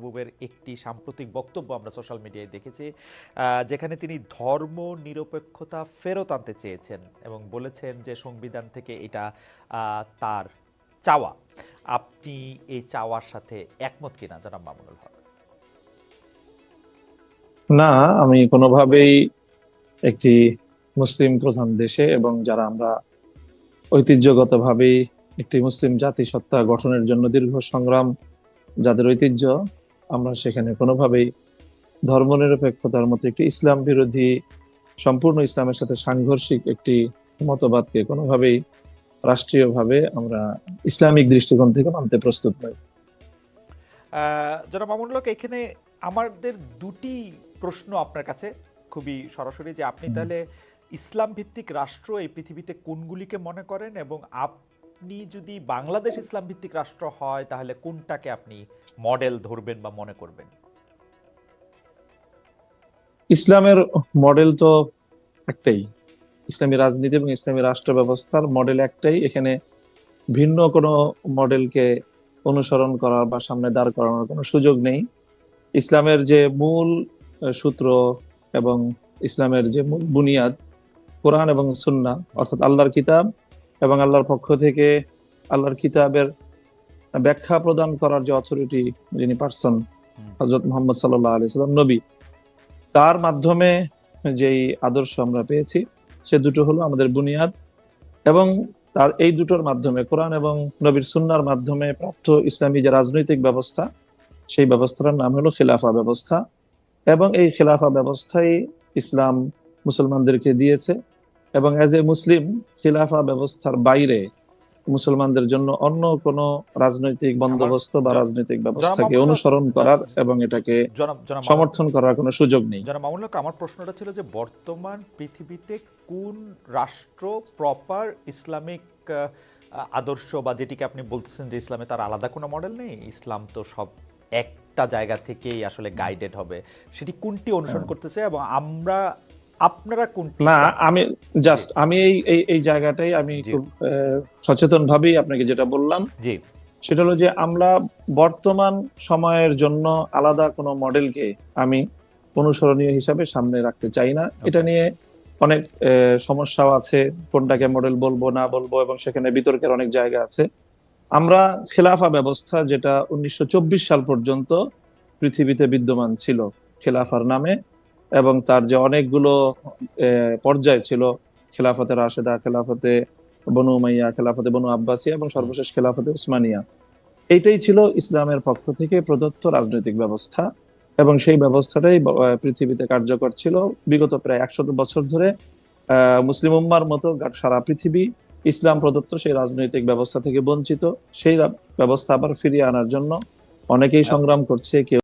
মাহবুবের একটি সাম্প্রতিক বক্তব্য আমরা সোশ্যাল মিডিয়ায় দেখেছি যেখানে তিনি ধর্ম নিরপেক্ষতা ফেরত আনতে চেয়েছেন এবং বলেছেন যে সংবিধান থেকে এটা তার চাওয়া। আপনি এই চাওয়ার সাথে একমত কিনা, জনাব মামুনুল হক? না, আমি কোনোভাবেই একটি মুসলিম প্রধান দেশে এবং যারা আমরা ঐতিহ্যগতভাবেই একটি মুসলিম জাতিসত্তা গঠনের জন্য দীর্ঘ সংগ্রাম, যাদের ঐতিহ্য আমরা সেখানে কোনোভাবেই ধর্মনিরপেক্ষতার মতো একটি ইসলাম বিরোধী সম্পূর্ণ ইসলামের সাথে সাংঘর্ষিক একটি মতবাদকে কোনোভাবেই রাষ্ট্রীয়ভাবে আমরা ইসলামিক দৃষ্টিকোণ থেকে মানতে প্রস্তুত নই। জনাব মামুনুল এখানে আমাদের দুটি প্রশ্ন আপনার কাছে খুবই সরাসরি যে আপনি তাহলে ইসলাম ভিত্তিক রাষ্ট্র এই পৃথিবীতে কোনগুলিকে মনে করেন এবং আপনি যদি বাংলাদেশ ইসলাম ভিত্তিক রাষ্ট্র হয়, তাহলে কোনটাকে আপনি মডেল ধরবেন বা মনে করবেন? ইসলামের মডেল তো একটাই। ইসলামী রাজনীতি এবং ইসলামী রাষ্ট্র ব্যবস্থার মডেল একটাই। এখানে ভিন্ন কোনো মডেলকে অনুসরণ করার বা সামনে দাঁড় করানোর কোনো সুযোগ নেই। ইসলামের যে মূল সূত্র এবং ইসলামের যে মূল বুনিয়াদ, কোরআন এবং সুন্না অর্থাৎ আল্লাহর কিতাব এবং আল্লাহর পক্ষ থেকে আল্লাহর কিতাবের ব্যাখ্যা প্রদান করার যে অথরিটি যিনি পার্সন। হজরত মোহাম্মদ সাল্লাহ আলি সাল্লাম নবী তার মাধ্যমে যেই আদর্শ আমরা পেয়েছি সে দুটো হলো আমাদের বুনিয়াদ এবং তার এই দুটোর মাধ্যমে কোরআন এবং নবীর সুন্নার মাধ্যমে প্রাপ্ত ইসলামী যে রাজনৈতিক ব্যবস্থা সেই ব্যবস্থার নাম হলো খিলাফা ব্যবস্থা এবং এই খিলাফা ব্যবস্থাই ইসলাম মুসলমানদেরকে দিয়েছে এবং অ্যাজ এ মুসলিম খিলাফা ব্যবস্থার বাইরে মুসলমানদের জন্য অন্য কোনো রাজনৈতিক বন্দোবস্ত বা রাজনৈতিক ব্যবস্থাকে অনুসরণ করার এবং এটাকে সমর্থন করার কোনো সুযোগ নেই। জনাব মামুনুল হক আমার প্রশ্নটা ছিল যে বর্তমান পৃথিবীতে কোন রাষ্ট্র প্রপার ইসলামিক আদর্শ বা যেটিকে আপনি বলতেছেন যে ইসলামে তার আলাদা কোনো মডেল নেই? ইসলাম তো সব একটা জায়গা থেকেই আসলে গাইডেড হবে। সেটি কোনটি অনুসরণ হ্যাঁ। করতেছে এবং আমরা আপনারা কোনটি না আমি জাস্ট আমি এই এই এই জায়গাটাই আমি খুব সচেতন ভাবেই আপনাকে যেটা বললাম। জি। সেটা হলো যে আমরা বর্তমান সময়ের জন্য আলাদা কোনো মডেলকে আমি অনুসরণীয় হিসাবে সামনে রাখতে চাই না। এটা নিয়ে অনেক আহ, সমস্যাও আছে কোনটাকে মডেল বলব না বলব এবং সেখানে বিতর্কের অনেক জায়গা আছে। আমরা খেলাফা ব্যবস্থা যেটা উনিশশো চব্বিশ সাল পর্যন্ত পৃথিবীতে বিদ্যমান ছিল খেলাফার নামে এবং তার যে অনেকগুলো পর্যায় ছিল, খেলাফতে রাশেদা, খেলাফতে বনু উমাইয়া, খেলাফতে বনু আব্বাসিয়া এবং সর্বশেষ খেলাফতে উসমানিয়া। এইটাই ছিল ইসলামের পক্ষ থেকে প্রদত্ত রাজনৈতিক ব্যবস্থা এবং সেই ব্যবস্থাটাই পৃথিবীতে কার্যকর ছিল। বিগত প্রায় একশত বছর ধরে মুসলিম উম্মার মতো সারা পৃথিবী ইসলাম প্রদত্ত সেই রাজনৈতিক ব্যবস্থা থেকে বঞ্চিত। সেই ব্যবস্থা আবার ফিরিয়ে আনার জন্য অনেকেই সংগ্রাম করছে, কেউ